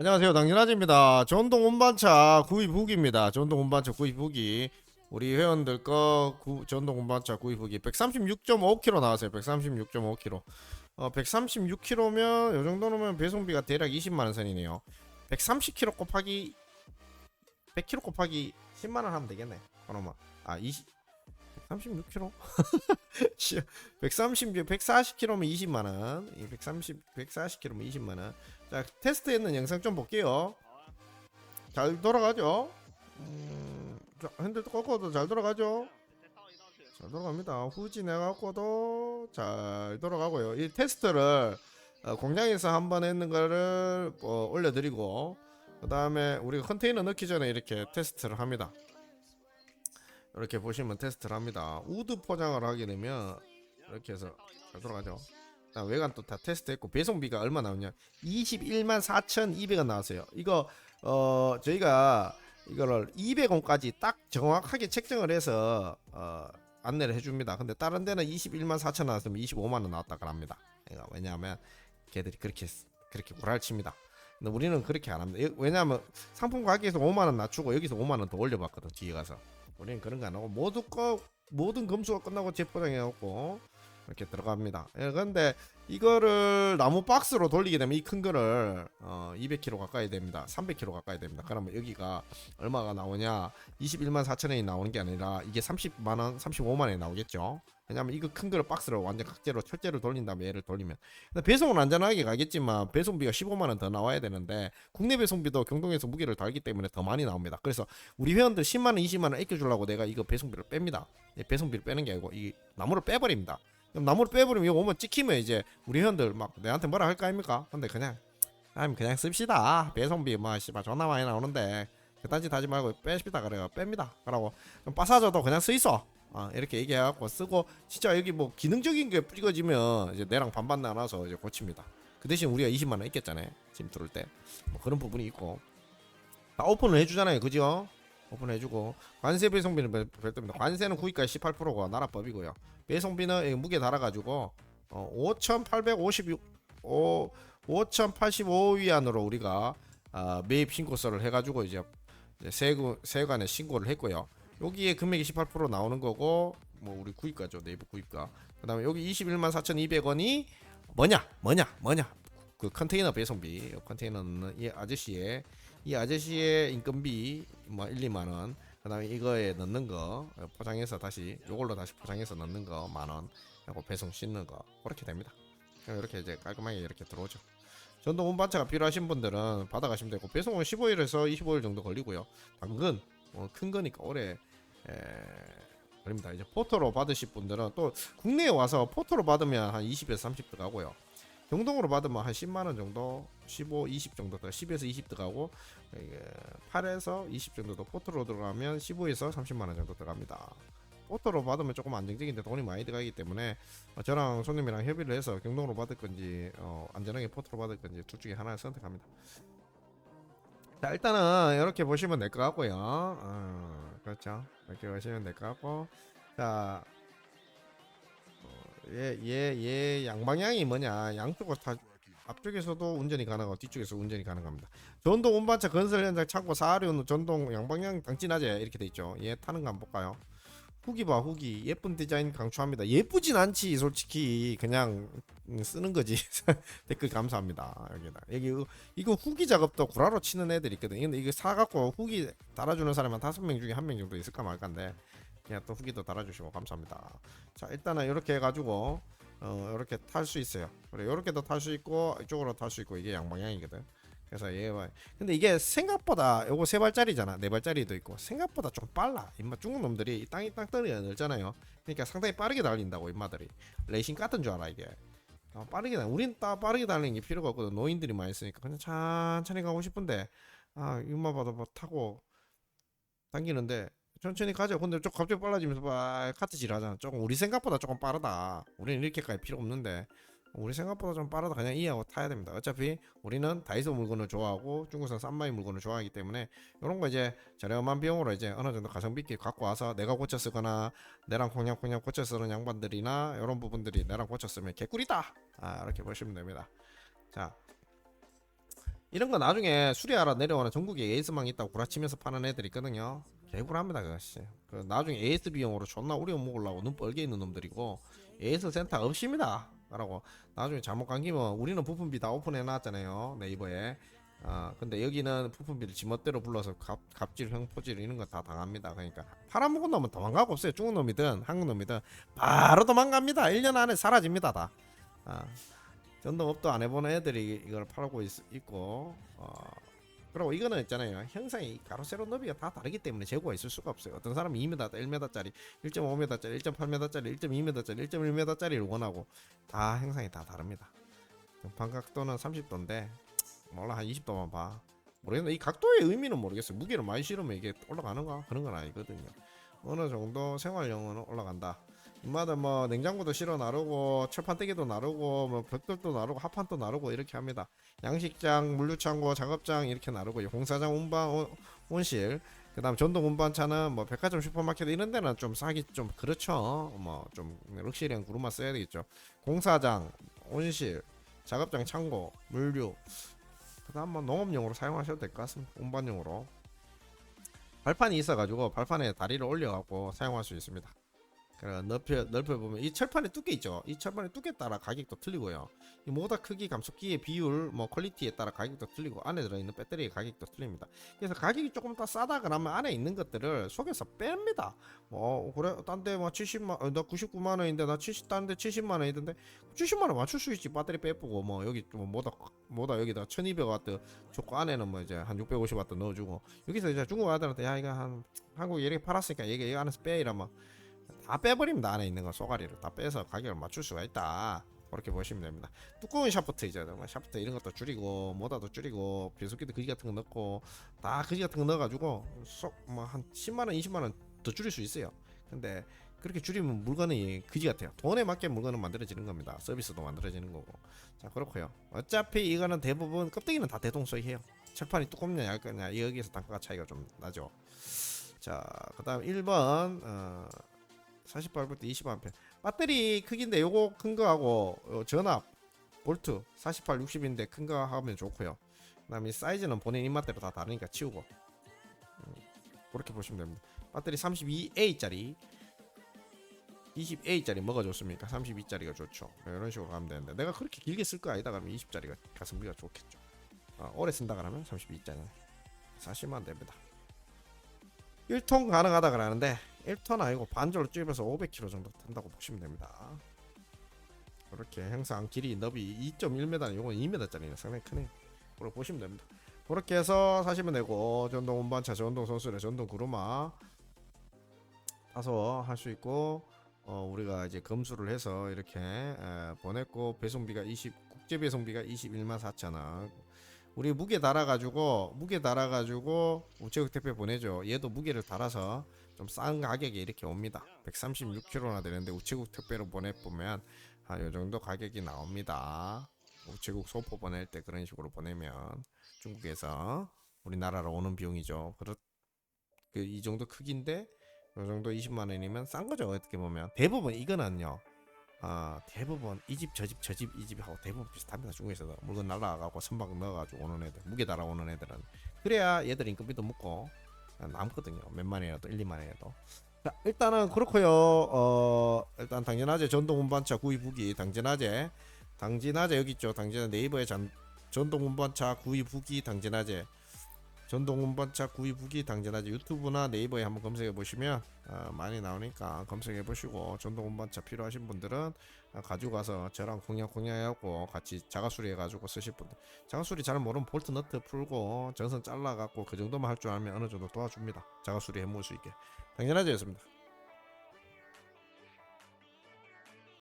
안녕하세요. 당진아지입니다. 전동 운반차 구입 후기입니다. 전동 운반차 구입 후기 우리 회원들 거 구, 전동 운반차 구입 후기 136.5km 나왔어요. 136.5km 어 136km면 요 정도면 배송비가 대략 20만원 선이네요. 130km 곱하기 100km 곱하기 10만원 하면 되겠네. 그러면. 아 20, 136km 130, 140km면 20만원. 130, 140km면 20만원 자 테스트했는 영상 좀 볼게요. 잘 돌아가죠? 음, 자, 핸들도 꺾어도 잘 돌아가죠? 잘 돌아갑니다. 후진해갖고도 잘 돌아가고요. 이 테스트를 어, 공장에서 한 번 했는 거를 어, 올려드리고 그 다음에 우리가 컨테이너 넣기 전에 이렇게 테스트를 합니다. 이렇게 보시면 테스트를 합니다. 우드 포장을 하게 되면 이렇게 해서 잘 돌아가죠 자, 외관 또다 테스트했고 배송비가 얼마 나오냐? 21만 4,200원 나왔어요. 이거 어 저희가 이거를 200원까지 딱 정확하게 책정을 해서 어 안내를 해줍니다. 근데 다른 데는 21만 4천 나왔으면 25만원 나왔다 그럽니다. 그러니까 왜냐하면 걔들이 그렇게 그렇게 구랄칩니다. 근데 우리는 그렇게 안 합니다. 여- 왜냐하면 상품 가격에서 5만원 낮추고 여기서 5만원 더 올려봤거든 뒤에 가서. 우리는 그런 거 안 하고 모두 거 모든 검수가 끝나고 재포장해갖고 이렇게 들어갑니다. 예, 근데 이거를 나무 박스로 돌리게 되면 이 큰 거를 어, 200kg 가까이 됩니다. 300kg 가까이 됩니다. 그러면 여기가 얼마가 나오냐? 21만 4천 원이 나오는 게 아니라 이게 30만 원, 35만 원이 나오겠죠. 왜냐면 이거 큰 거를 박스로 완전 각재로 철제로 돌린 다음에 얘를 돌리면 배송은 안전하게 가겠지만 배송비가 15만 원 더 나와야 되는데 국내 배송비도 경동에서 무게를 달기 때문에 더 많이 나옵니다. 그래서 우리 회원들 10만 원, 20만 원 아껴주려고 내가 이거 배송비를 뺍니다. 예, 배송비를 빼는 게 아니고 이 나무를 빼버립니다. 나무를 빼버리면 이거 오면 찍히면 이제 우리 회원들 막 내한테 뭐라 할까 아닙니까? 근데 그냥 아니 그냥 씁시다. 배송비 뭐 씨발 존나 많이 나오는데 그딴 짓 하지 말고 빼십니다 그래요. 뺍니다. 그러고 그럼 빠사져도 그냥 써 있어. 어, 이렇게 얘기해갖고 쓰고 진짜 여기 뭐 기능적인 게 뿌리거지면 이제 내랑 반반 나눠서 이제 고칩니다. 그 대신 우리가 20만 원 있겠잖아요. 짐 들을 때. 뭐 그런 부분이 있고 다 오픈을 해주잖아요. 그죠? 오픈해주고 관세 배송비는 별- 별도입니다. 관세는 구입가의 18%가 나라법이고요. 배송비는 이 무게 달아가지고 어, 5,856 오 5,085위안으로 우리가 아, 매입 신고서를 해가지고 이제, 세금 세관에 신고를 했고요. 여기에 금액이 18% 나오는 거고 뭐 우리 구입가죠 내부 구입가. 그다음에 여기 21만 4,200원이 뭐냐 뭐냐 뭐냐 그 컨테이너 배송비 이 컨테이너는 이 아저씨의 이 아저씨의 인건비 뭐 1, 2만 원 그다음에 이거에 넣는 거 어, 포장해서 다시 요걸로 다시 포장해서 넣는 거 만원 하고 배송 씻는 거 그렇게 됩니다. 이렇게 이제 깔끔하게 이렇게 들어오죠. 전동 운반차가 필요하신 분들은 받아가시면 되고 배송은 15일에서 25일 정도 걸리고요. 당근 어, 큰 거니까 오래 에, 걸립니다. 이제 포토로 받으실 분들은 또 국내에 와서 포토로 받으면 한 20에서 30 들어가고요. 경동으로 받으면 한 10만 원 정도, 15, 20 정도 들어, 10에서 20 들어가고 이게 8에서 20 정도 더 포토로 들어가면 15에서 30만 원 정도 들어갑니다. 포토로 받으면 조금 안정적인데 돈이 많이 들어가기 때문에 어, 저랑 손님이랑 협의를 해서 경동으로 받을 건지 어, 안전하게 포토로 받을 건지 둘 중에 하나를 선택합니다. 자 일단은 이렇게 보시면 될 것 같고요. 어, 그렇죠. 이렇게 보시면 될 것 같고 자얘얘 얘 양방향이 뭐냐 양쪽으로 다 앞쪽에서도 운전이 가능하고 뒤쪽에서 운전이 가능합니다. 전동 운반차 건설 현장 창고 사륜 전동 양방향 당진하제 이렇게 돼 있죠. 얘 타는 거 한번 볼까요? 후기 봐 후기 예쁜 디자인 강추합니다. 예쁘진 않지 솔직히 그냥 음, 쓰는 거지. 댓글 감사합니다. 여기다 여기 이거- 이거 후기 작업도 구라로 치는 애들 있거든. 근데 이거 사갖고 후기 달아주는 사람이 한 다섯 명 중에 한 명 정도 있을까 말까인데 그냥 또 후기도 달아주시고 감사합니다. 자 일단은 이렇게 해가지고 어 이렇게 탈 수 있어요. 그래 이렇게도 탈 수 있고 이쪽으로 탈 수 있고 이게 양방향이거든. 그래서 얘가 근데 이게 생각보다 요거 세 발짜리잖아. 네 발짜리도 있고 생각보다 좀 빨라. 임마 중국 놈들이 땅이 땅덩이가 넓잖아요. 그러니까 상당히 빠르게 달린다고 임마들이. 레이싱 같은 줄 알아 이게. 어, 빠르게 달 우린 따 빠르게 달리는 게 필요가 없거든. 노인들이 많이 쓰니까. 그냥 천천히 가고 싶은데. 아 이마 봐도 뭐 타고 당기는데 천천히 가죠 근데 좀 갑자기 빨라지면서 막 카트질 하잖아. 조금 우리 생각보다 조금 빠르다. 우리는 이렇게까지 필요 없는데 우리 생각보다 좀 빠르다. 그냥 이해하고 타야 됩니다. 어차피 우리는 다이소 물건을 좋아하고 중국산 싼마이 물건을 좋아하기 때문에 이런 거 이제 저렴한 비용으로 이제 어느 정도 가성비 있게 갖고 와서 내가 고쳐 쓰거나 내랑 콩냥콩냥 고쳐 쓰는 양반들이나 이런 부분들이 내랑 고쳐 쓰면 개꿀이다. 아 이렇게 보시면 됩니다. 자 이런 거 나중에 수리하러 내려오는 전국에 AS망 있다고 구라치면서 파는 애들 있거든요. 개구랍니다 그것이. 그 나중에 AS 비용으로 존나 우려 먹으려고 눈 뻘게 있는 놈들이고 AS 센터 없습니다. 라고 나중에 잘못 감기면 우리는 부품비 다 오픈해 놨잖아요 네이버에. 아 근데 여기는 부품비를 지멋대로 불러서 갑, 갑질 형포질 이런 거 다 당합니다. 그러니까 팔아먹은 놈은 도망가고 없어요. 중국 놈이든 한국 놈이든 바로 도망갑니다. 1년 안에 사라집니다 다. 아, 전동업도 안 해보는 애들이 이걸 팔고 있, 있고 어, 그리고 이거는 있잖아요. 형상이 가로세로 너비가 다 다르기 때문에 재고가 있을 수가 없어요. 어떤 사람은 2m, 1m짜리 1.5m짜리 1.8m짜리 1.2m짜리 1.1m짜리를 원하고 다 형상이 다 다릅니다. 반각도는 30도인데 몰라 한 20도만 봐. 모르겠네. 이 각도의 의미는 모르겠어요. 무게를 많이 실으면 이게 올라가는가? 그런 건 아니거든요. 어느 정도 생활용은 올라간다 인마다 뭐 냉장고도 실어 나르고 철판떼기도 나르고 뭐 벽돌도 나르고 합판도 나르고 이렇게 합니다. 양식장, 물류창고, 작업장 이렇게 나르고 공사장 운반 온- 온실 그다음 전동 운반차는 뭐 백화점 슈퍼마켓 이런 데는 좀 싸기 좀 그렇죠. 뭐 좀 럭셔리한 구루마 써야 되겠죠. 공사장, 온실, 작업장 창고, 물류 그다음 뭐 농업용으로 사용하셔도 될 것 같습니다. 운반용으로 발판이 있어가지고 발판에 다리를 올려갖고 사용할 수 있습니다. 그래 넓혀 넓혀 보면 이 철판의 두께 있죠. 이 철판의 두께 따라 가격도 틀리고요. 이 모터 크기, 감속기의 비율, 뭐 퀄리티에 따라 가격도 틀리고 안에 들어있는 배터리의 가격도 틀립니다. 그래서 가격이 조금 더 싸다 그러면 안에 있는 것들을 속에서 뺍니다. 뭐 그래 딴데 뭐 70만, 어, 나 99만 원인데 나 70, 딴데 70만 원이던데 70만 원 맞출 수 있지. 배터리 빼쁘고 뭐 여기 좀 뭐다 뭐다 여기다 1200와트 좋고 안에는 뭐 이제 한 650와트 넣어주고 여기서 이제 중국 아들한테 야 이거 한 한국 이렇게 팔았으니까 이게 이 안에서 빼 이러면 다 빼버립니다. 안에 있는 거 쏘가리를 다 빼서 가격을 맞출 수가 있다. 그렇게 보시면 됩니다. 두꺼운 샤프트 이제 뭐 샤프트 이런 것도 줄이고 모다도 줄이고 변속기도 그지 같은 거 넣고 다 그지 같은 거 넣어가지고 쏙뭐한 10만 원 20만 원 더 줄일 수 있어요. 근데 그렇게 줄이면 물건이 그지 같아요. 돈에 맞게 물건은 만들어지는 겁니다. 서비스도 만들어지는 거고. 자 그렇고요. 어차피 이거는 대부분 껍데기는 다 대동소이해요. 철판이 두껍냐 얇거냐 여기에서 단가가 차이가 좀 나죠. 자 그 다음 1번 어, 48V 20A 배터리 크기인데 요거 큰 거하고 요 전압 볼트 48, 60인데 큰 거 하면 좋고요. 그 다음에 사이즈는 본인 입맛대로 다 다르니까 치우고 음, 그렇게 보시면 됩니다. 배터리 32A짜리 20A짜리 뭐가 좋습니까? 32짜리가 좋죠. 이런 식으로 가면 되는데 내가 그렇게 길게 쓸 거 아니다 그러면 20짜리가 가성비가 좋겠죠. 아, 오래 쓴다 그러면 32짜리 사시면 됩니다. 1톤 가능하다 그러는데 1톤 아니고 반절로 찝어서 500km 정도 탄다고 보시면 됩니다. 그렇게 항상 길이 너비 2.1m, 이건 2m짜리네 상당히 크네. 그렇게 보시면 됩니다. 그렇게 해서 사시면 되고 전동 운반차, 전동 선수래, 전동 구루마 타서 할 수 있고 어, 우리가 이제 검수를 해서 이렇게 에, 보냈고 배송비가 20 국제 배송비가 21만 4천 원. 우리 무게 달아가지고 무게 달아가지고 우체국 택배 보내죠. 얘도 무게를 달아서 좀 싼 가격에 이렇게 옵니다. 136kg나 되는데 우체국 택배로 보내 보면 한 요 정도 가격이 나옵니다. 우체국 소포 보낼 때 그런 식으로 보내면 중국에서 우리나라로 오는 비용이죠. 그렇 그 이 정도 크기인데 이 정도 20만 원이면 싼 거죠. 어떻게 보면 대부분 이거는요. 아 대부분 이 집 저 집 저 집 이 집 하고 대부분 비슷합니다 중국에서도 물건 날라가고 선박 넣어가지고 오는 애들 무게 달아오는 애들은 그래야 얘들 인건비도 묻고 남거든요. 몇만 원이라도 1, 2만 원이라도. 자 일단은 그렇고요. 어 일단 당진아재 전동 운반차 구입 후기. 당진아재 당진아재 여기 있죠. 당진 네이버에 전, 전동 운반차 구입 후기 당진아재 전동 운반차 구입 후기 당진아재 유튜브나 네이버에 한번 검색해 보시면 어, 많이 나오니까 검색해 보시고 전동 운반차 필요하신 분들은 어, 가지고 가서 저랑 공략 공략하고 같이 자가 수리 해 가지고 쓰실 분들. 자가 수리 잘 모르면 볼트 너트 풀고 전선 잘라 갖고 그 정도만 할 줄 알면 어느 정도 도와줍니다. 자가 수리 해볼 수 있게. 당연하죠였습니다